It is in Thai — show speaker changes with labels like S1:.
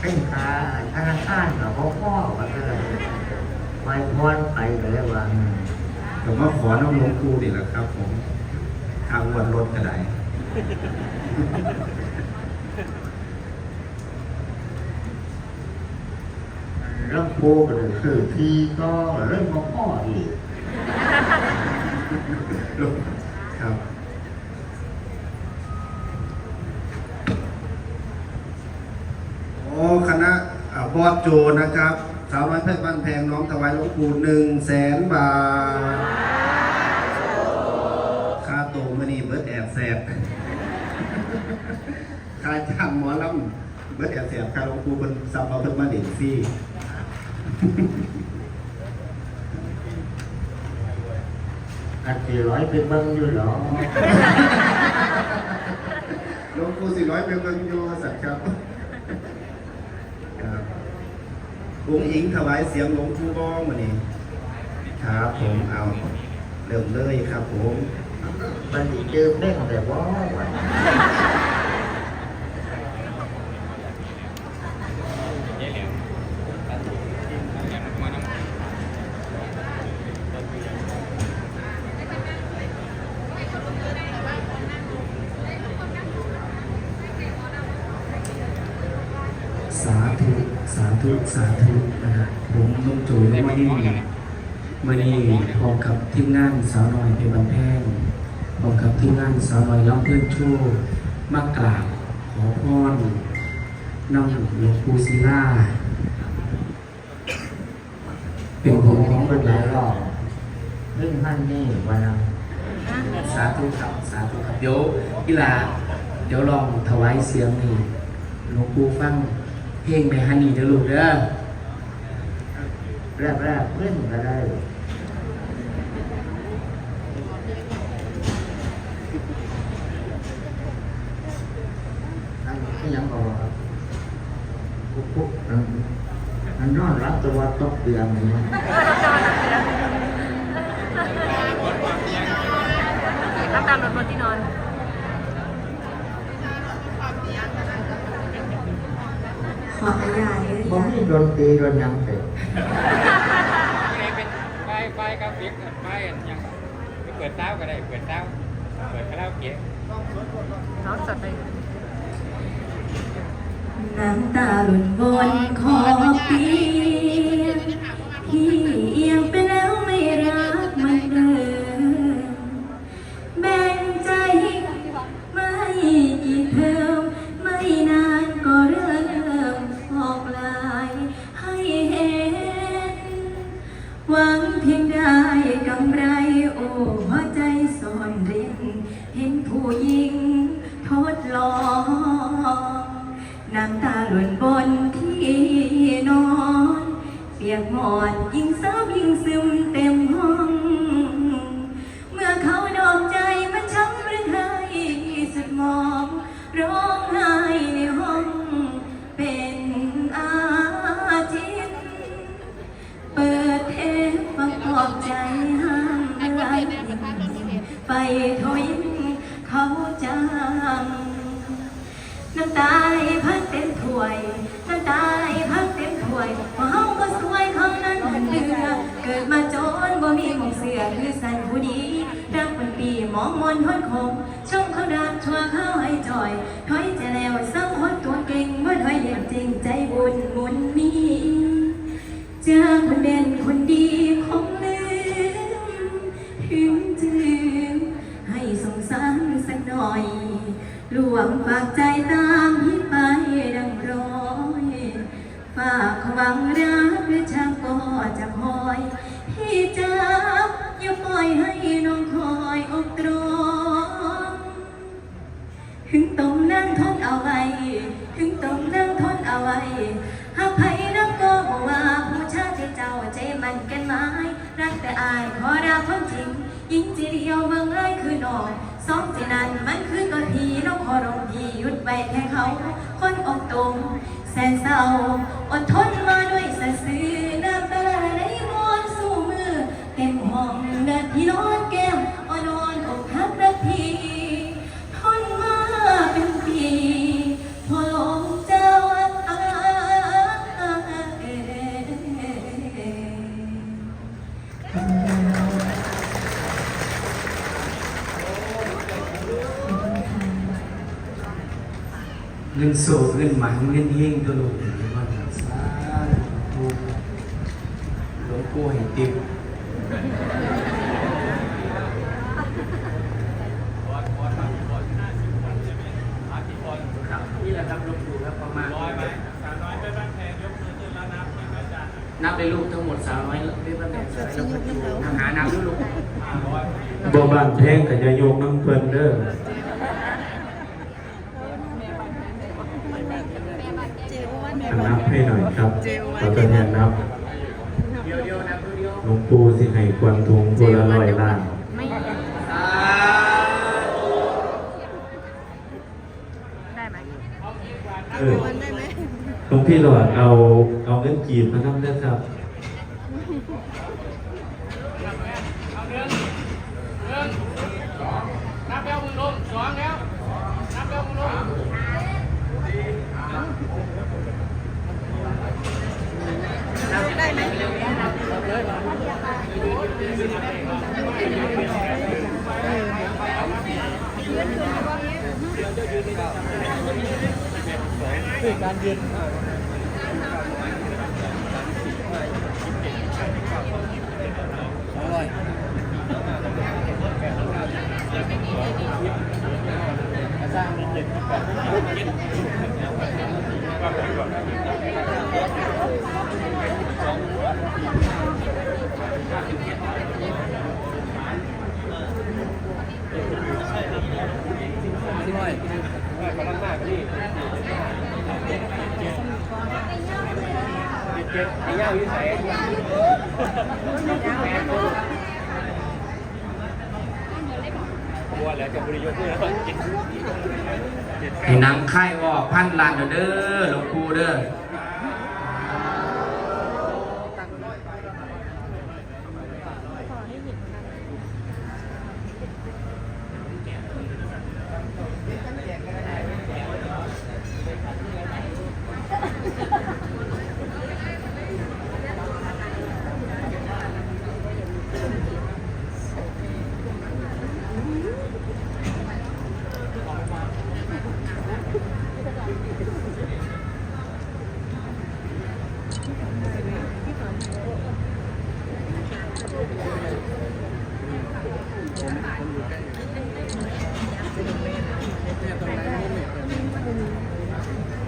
S1: เป็นขาธนาคารกับพ่อพ่อกันเลยไม่พอนไปเลยว่า
S2: ผมว่าขอน้องหลวงปู่นี่แหละครับ ผมทางวันรถกระได
S1: เรื่องปูก็เลยคือทีก็เรื่องพ่อพ่ออีก
S2: ครับโอ้ คณะอ่าบอสโจนะครับสาวน้อยเพชรบ้านแพงน้องถวายหลวงปู่หนึ่งแสนบาทค่าโตมื่อนี้เบิร์ดแอบแสบค่าจ้างหมอลำเบิร์ดแอบแสบค่าหลวงปู่เป็นซับเอาเพิ่มมาเด่นฟรี
S1: อันสี่ร้อยไปเบิ้งอยู่เหรอ
S2: หลวงปู่สี่ร้อยเป็นเงินโยสัตว์ครับครับ องอิงถวายเสียงหลวงปู่บ้องมื่อนี้ครับผมเอาเริ่มเลยครับผม
S1: มันสิเจอเด้งแต่ว่าวัน
S3: สาธุ สาธุสาธุนะฮะผมนุ่มจุ๋ยมานี่มานี่พร้อมกับทีมงานสาวน้อยเพชรบันแพงพร้อมกับทีมงานสาวน้อยร้องเพื่อนชู้มากราบขอพรน้ำหลวงปู่ศิลาเป็นผลของ
S1: เป็
S3: เบิ
S1: น
S3: ด
S1: ห
S3: ห
S1: ลา
S3: ลายย
S1: รอบเรื่องท่านนี่วันนั้น
S3: สาธุครับสาธุครับเดี๋ยวอีหลาเดี๋ยวลองถวายเสียงนี่หลวงปู่ฟัง เพลงในฮันนี่เด้อลูกเด้อ
S1: แรกแรกๆเล่อนก็ได้อันนี้ยังบอกว่าปุ๊บปุ๊บอันอันอนรับตัวตกเตียงนี่
S4: รับตามรถบนที่นอน
S5: ขออนุญาตด้วย
S1: ผมมีดนตรีดนยังเสร็จ
S6: นี่เป็นป้ายป้ายกราฟิกป้ายอันยังเปิดเต้าก็ได้เปิดเต้าเปิดคาราโอเกะ
S4: น้องสดไป
S5: น้ำตาหล่นบนขอบปี น้ำตาหล่นบนที่นอน เปียกหมอนยิ่งเศร้ายิ่งซึมเต็มห้อง เมื่อเขาดอกใจมันช้ำหรือไห้สุดมองร้องไห้ในห้องเป็นอาทิตย์เปิดเทปประกอบใจห้ามไรไปทวินเขาจังน้ำตา อยถอยจะแล้วสังคนตัวเก่งเมื่อถอยเย็นจริงใจบุญมุนมีเจอคนเด่นคนดีคงลืมถึงจืมให้สงสารสักหน่อยหลวงฝากใจตามที่ไปดังร้อยฝากหวังรักหรือช่างก็จะคอยพี่จ้าอย่าปล่อยให้ สองจีนันมันคือตัวพีน้องขอร้องพีหยุดไว้แค่เขา คนอกตรงแสนเศร้าอดทนมาด้วยสะซื้อ เงิน
S3: โศกเงินหมันเงินเฮงตัวลูกอย่างนี้ว่าสาธุหลวงปู่ให้ติบครับนี่แหละครับหลวงปู่ครับประมาณนับได้ลูกทั้งหมดสาวน้อยเป็นบ้านแดงสายแล้วก็อยู่ทางหานับด้วยลูก
S7: บ่บ้านแพงกับยายกน้ำเพิ่นเด้ออั นนับให้หน่อยครับเราจะแทนนับ
S3: เดียวเดียวนับดูเดียว
S7: หลวงปู่สิให้ควันทุงผู้ละร้อยล้าน
S4: ไม่
S3: สาธุ
S4: ได้ไหม
S7: เออหลวงพี่หลอดเอาเอาเงินกีบมาทำเด้อครับ
S6: คือการยืนอร่อยสร้างเด็ก
S3: นี่พื่น้นำไข่วอกพันล้านเด้อหลวงปู่เด้อ Thank you.